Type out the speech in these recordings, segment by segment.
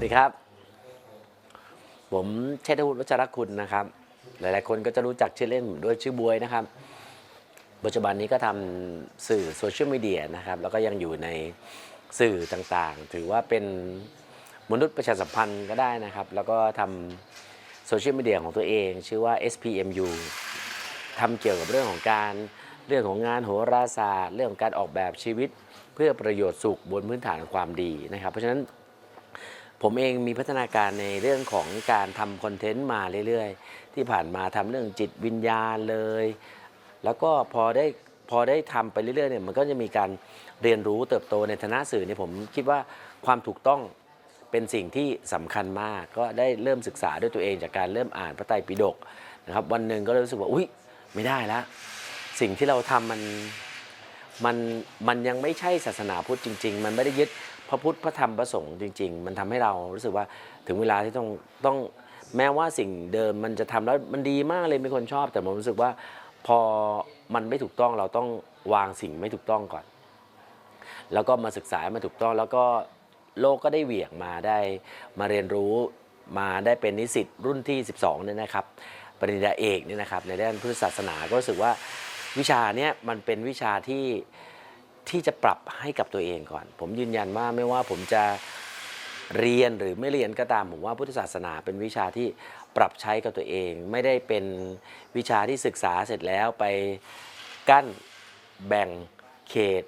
วัสดีครับ ผมเชษฐวุฒิวัชรคุณนะครับ หลายๆ คนก็จะรู้จักชื่อเล่นด้วยชื่อบวยนะครับ ปัจจุบันนี้ก็ทำสื่อโซเชียลมีเดียนะครับ แล้วก็ยังอยู่ในสื่อต่างๆ ถือว่าเป็นมนุษย์ประชาสัมพันธ์ก็ได้นะครับ แล้วก็ทำโซเชียลมีเดียของตัวเอง ชื่อว่า SPMU ทำเกี่ยวกับเรื่องของการเรื่องของงานโหราศาสตร์ เรื่องของการออกแบบชีวิต เพื่อประโยชน์สุขบนพื้นฐานความดีนะครับ เพราะฉะนั้น ผมเองมีพัฒนาการในเรื่องของการทำคอนเทนต์มาเรื่อยๆ ที่ผ่านมาทำเรื่องจิตวิญญาณเลย แล้วก็พอได้พอได้ทำไปเรื่อยๆเนี่ยมันก็จะมีการเรียนรู้เติบโตในฐานะสื่อเนี่ยผมคิดว่าความถูกต้องเป็นสิ่งที่สำคัญมาก ก็ได้เริ่มศึกษาด้วยตัวเองจากการเริ่มอ่านพระไตรปิฎกนะครับวันหนึ่งก็รู้สึกว่าอุ้ยไม่ได้แล้วสิ่งที่เราทำมัน มันมันยังไม่ใช่ศาสนาพุทธจริง ๆ มันไม่ได้ยึดพระพุทธพระธรรมพระสงฆ์จริง ๆ มันทำให้เรารู้สึกว่าถึงเวลาที่ต้องต้องแม้ว่าสิ่งเดิมมันจะทำแล้วมันดีมากเลยมีคนชอบ แต่ผมรู้สึกว่าพอมันไม่ถูกต้องเราต้องวางสิ่งไม่ถูกต้องก่อน แล้วก็มาศึกษามาถูกต้อง แล้วก็โลกก็ได้เหวี่ยงมาได้ มาเรียนรู้มาได้เป็นนิสิตรุ่นที่ 12เนี่ยนะครับ ปริญญาเอกเนี่ยนะครับในด้านพุทธศาสนาก็รู้สึกว่า วิชาเนี้ยมันเป็นวิชาที่ที่จะปรับให้กับตัวเองก่อน ผมยืนยันว่าไม่ว่าผมจะเรียนหรือไม่เรียนก็ตามผมว่าพุทธศาสนาเป็นวิชาที่ปรับใช้กับตัวเอง ไม่ได้เป็นวิชาที่ศึกษาเสร็จแล้วไปกั้นแบ่งเขต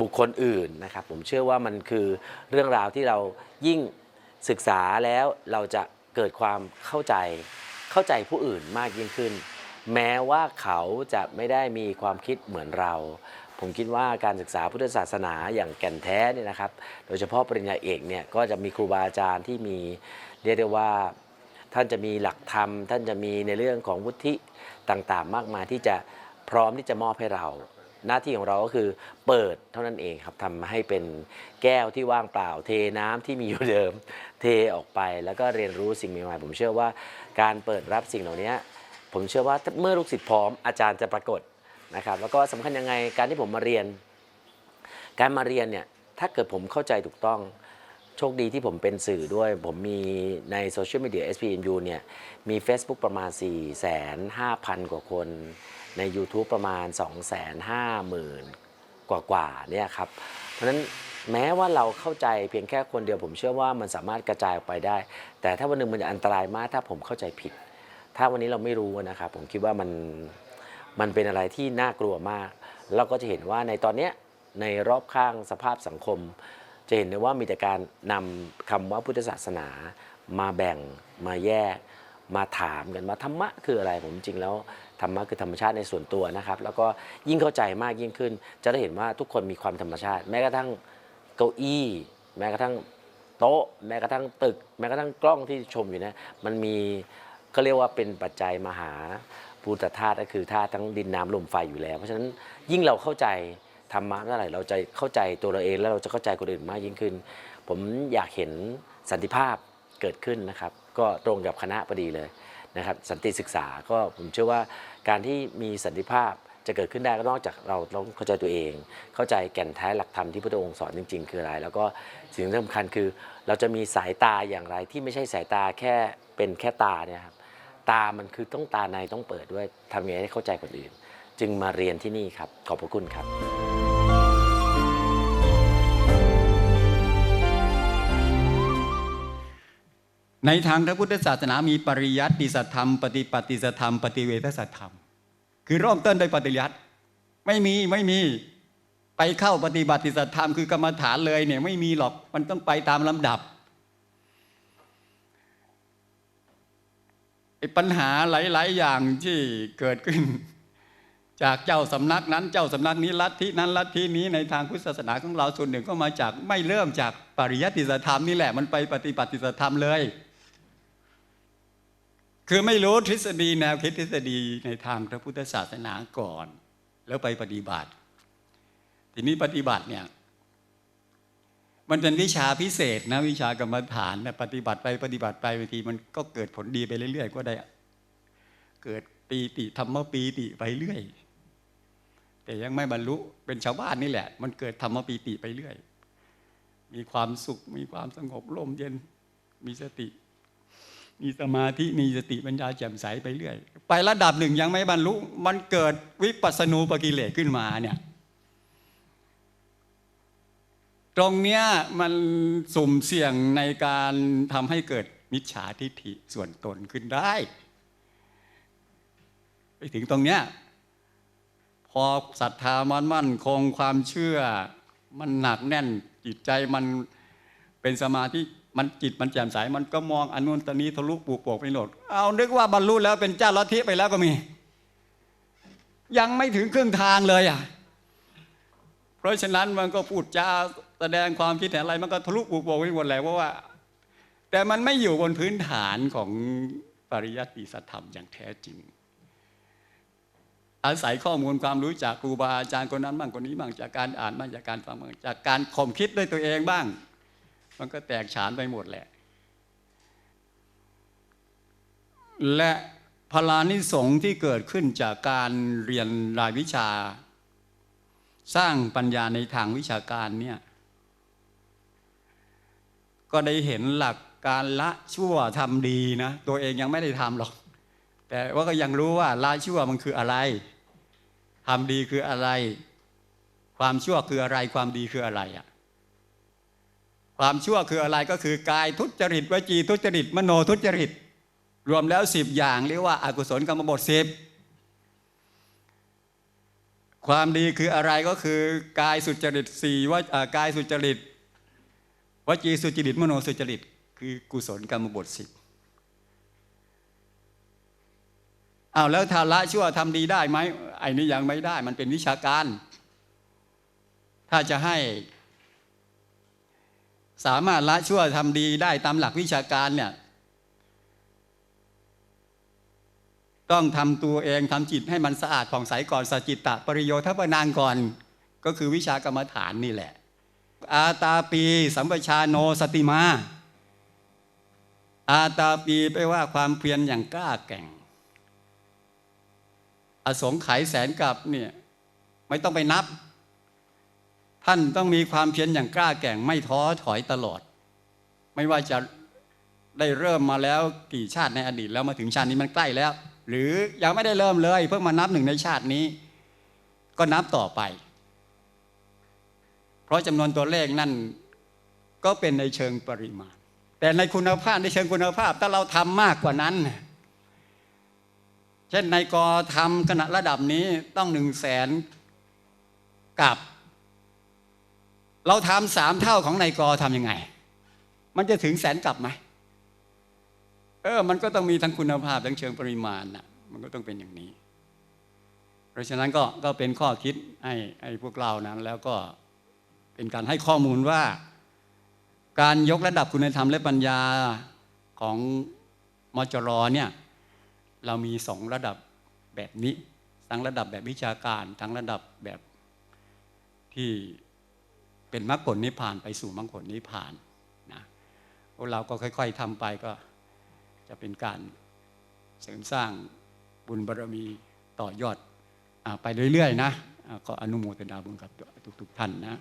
บุคคลอื่นนะครับ ผมเชื่อว่ามันคือเรื่องราวที่เรายิ่งศึกษาแล้วเราจะเกิดความเข้าใจเข้าใจผู้อื่นมากยิ่งขึ้น แม้ว่าเขาจะไม่ได้มีความคิดเหมือนเรา ผมคิดว่าการศึกษาพุทธศาสนาอย่างแก่นแท้เนี่ยนะครับ โดยเฉพาะปริญญาเอกเนี่ยก็จะมีครูบาอาจารย์ที่มีเรียกได้ว่าท่านจะมีหลักธรรม ท่านจะมีในเรื่องของวุฒิต่างๆ มากมายที่จะพร้อมที่จะมอบให้เรา หน้าที่ของเราก็คือเปิดเท่านั้นเองครับทำให้เป็นแก้วที่ว่างเปล่า เทน้ำที่มีอยู่เดิม เทออกไปแล้วก็เรียนรู้สิ่งใหม่ๆผมเชื่อว่า การเปิดรับสิ่งเหล่านี้ ผมเชื่อว่าเมื่อลูกศิษย์พร้อมอาจารย์จะปรากฏนะครับ แล้วก็สำคัญยังไงการที่ผมมาเรียน การมาเรียนเนี่ยถ้าเกิดผมเข้าใจถูกต้องโชคดีที่ผมเป็นสื่อด้วย ผมมีในโซเชียลมีเดีย SPNU เนี่ยมี Facebook ประมาณ 4 5 0 0 0 กว่าคน ใน YouTube ประมาณ 2 5 0 0 0 0 กว่ากว่าๆเนี่ยครับ เพราะฉะนั้นแม้ว่าเราเข้าใจเพียงแค่คนเดียวผมเชื่อว่ามันสามารถกระจายออกไปได้ แต่ถ้าวันหนึ่งมันจะอันตรายมากถ้าผมเข้าใจผิด ถ้าวันนี้เราไม่รู้นะครับผมคิดว่ามันมันเป็นอะไรที่น่ากลัวมาก เราก็จะเห็นว่าในตอนนี้ในรอบข้างสภาพสังคม จะเห็นได้ว่ามีแต่การนำคำว่าพุทธศาสนา มาแบ่งมาแยก มาถามกันว่าธรรมะคืออะไรผมจริงแล้วธรรมะคือธรรมชาติในส่วนตัวนะครับ แล้วก็ยิ่งเข้าใจมากยิ่งขึ้น จะได้เห็นว่าทุกคนมีความธรรมชาติ แม้กระทั่งเก้าอี้ แม้กระทั่งโต๊ะ แม้กระทั่งตึก แม้กระทั่งกล้องที่ชมอยู่นะมันมี ก็เรียกว่าเป็นปัจจัยมหาภูตธาตุก็คือธาตุทั้งดินน้ำลมไฟอยู่แล้ว เพราะฉะนั้นยิ่งเราเข้าใจธรรมะเมื่อไหร่เราจะเข้าใจตัวเราเองแล้วเราจะเข้าใจคนอื่นมากยิ่งขึ้น ผมอยากเห็นสันติภาพเกิดขึ้นนะครับ ก็ตรงกับคณะพอดีเลยนะครับ สันติศึกษาก็ผมเชื่อว่าการที่มีสันติภาพจะเกิดขึ้นได้ก็นอกจากเราต้องเข้าใจตัวเอง เข้าใจแก่นแท้หลักธรรมที่พระองค์สอนจริง ๆ คืออะไร แล้วก็สิ่งที่สำคัญคือเราจะมีสายตาอย่างไรที่ไม่ใช่สายตาแค่เป็นแค่ตาเนี่ยครับ ตามันคือต้องตาในต้องเปิดด้วยทำยังไงให้เข้าใจคนอื่น จึงมาเรียนที่นี่ครับ ขอบพระคุณครับ ในทางพระพุทธศาสนามีปริยัติสัทธรรม ปฏิปัติสัทธรรม ปฏิเวทสัทธรรม คือเริ่มต้นด้วยปฏิยัติไม่มีไม่มีไปเข้าปฏิบัติสัทธรรมคือกรรมฐานเลยเนี่ยไม่มีหรอกมันต้องไปตามลำดับ ปัญหาหลาย ๆ อย่างที่เกิดขึ้น จากเจ้าสำนักนั้น เจ้าสำนักนี้ลัทธินั้นลัทธินี้ในทางพุทธศาสนาของเราส่วนหนึ่งก็มาจากไม่เริ่มจากปริยัติธรรมนี่แหละมันไปปฏิบัติสัทธรรมเลย คือไม่รู้ทฤษฎีแนวคิดทฤษฎีในทางพระพุทธศาสนาก่อน แล้วไปปฏิบัติ ทีนี้ปฏิบัติเนี่ย มันเป็นวิชาพิเศษนะวิชากรรมฐานนะปฏิบัติไปปฏิบัติไปบางทีมันก็เกิดผลดีไปเรื่อยๆ ก็ได้ เกิดปีติธรรมปีติไปเรื่อย แต่ยังไม่บรรลุเป็นชาวบ้านนี่แหละ มันเกิดธรรมปีติไปเรื่อย มีความสุขมีความสงบร่มเย็นมีสติ มีสมาธิมีสติปัญญาแจ่มใสไปเรื่อย ไประดับหนึ่งยังไม่บรรลุ มันเกิดวิปัสสนูปกิเลสขึ้นมาเนี่ย ตรงเนี้ยมันสุ่มเสี่ยงในการทำให้เกิดมิจฉาทิฏฐิส่วนตนขึ้นได้ ไปถึงตรงเนี้ยพอศรัทธามันมั่นคงความเชื่อ มันหนักแน่นจิตใจมันเป็นสมาธิมันจิตมันแจ่มใสมันก็มองอนุนตนี้ทะลุปลูกโป่งไปหนดเอานึกว่าบรรลุแล้วเป็นเจ้าลัทธิไปแล้วก็มี ยังไม่ถึงครึ่งทางเลยอะเพราะฉะนั้นมันก็พูดจา แสดงความคิดเห็นอะไรมันก็ทะลุปลูกโป่งไปหมดแหละเพราะว่า แต่มันไม่อยู่บนพื้นฐานของปริยัติสัทธรรมอย่างแท้จริง อาศัยข้อมูลความรู้จากครูบาอาจารย์คนนั้นบ้างคนนี้บ้างจากการอ่านบ้างจากการฟังบ้างจากการข่มคิดด้วยตัวเองบ้าง มันก็แตกฉานไปหมดแหละ และพลานิสงส์ที่เกิดขึ้นจากการเรียนรายวิชา สร้างปัญญาในทางวิชาการเนี่ย ก็ได้เห็นหลักการละชั่วทำดีนะ ตัวเองยังไม่ได้ทำหรอก แต่ว่าก็ยังรู้ว่าละชั่วมันคืออะไรทำดีคืออะไร ความชั่วคืออะไร ความดีคืออะไรอะความชั่วคืออะไรก็คือกายทุจริตวจีทุจริต มโนทุจริต รวมแล้วสิบอย่างเรียกว่าอากุศลกรรมบทสิบความดีคืออะไรก็คือกายสุจริตสี่ว่ากายสุจริต วจีสุจริตมโนสุจริต คือกุศลกรรมบทสิบอ้าวแล้วถ้าละชั่วทำดีได้ไหมไอ้นี่ยังไม่ได้ มันเป็นวิชาการ ถ้าจะให้ สามารถละชั่วทำดีได้ตามหลักวิชาการเนี่ยต้องทำตัวเองทำจิตให้มันสะอาดผ่องใสก่อนสจิตตะปริโยทัปนางก่อน ก็คือวิชากรรมฐานนี่แหละ อาตาปี สัมปชาโนสติมา อาตาปีแปลว่าความเพียรอย่างกล้าแก่ง อสงไขยแสนกับเนี่ยไม่ต้องไปนับ ท่านต้องมีความเพียรอย่างกล้าแก่ง ไม่ท้อถอยตลอด ไม่ว่าจะได้เริ่มมาแล้วกี่ชาติในอดีตแล้วมาถึงชาตินี้มันใกล้แล้ว หรือยังไม่ได้เริ่มเลย เพิ่งมานับหนึ่งในชาตินี้ ก็นับต่อไป เพราะจำนวนตัวเลขนั่นก็เป็นในเชิงปริมาณ แต่ในคุณภาพในเชิงคุณภาพถ้าเราทำมากกว่านั้น เช่นในกอทำขณะระดับนี้ต้องหนึ่งแสนกับ เราทำสามเท่าของในกอทำยังไง มันจะถึงแสนกับไหมเออ มันก็ต้องมีทั้งคุณภาพทั้งเชิงปริมาณนะมันก็ต้องเป็นอย่างนี้ เพราะฉะนั้นก็ก็เป็นข้อคิดให้ให้พวกเรานั้นแล้วก็ เป็นการให้ข้อมูลว่า การยกระดับคุณธรรมและปัญญาของมจรเนี่ยเรามีสองระดับแบบนี้ ทั้งระดับแบบวิชาการ ทั้งระดับแบบที่เป็นมรรคผลนิพพานไปสู่มรรคผลนิพพานนะพวกเราก็ค่อย ๆทำไปก็จะเป็นการเสริมสร้างบุญบารมีต่อยอดอไปเรื่อยๆนะ ก็อนุโมทนาบุญกับทุกๆท่านนะ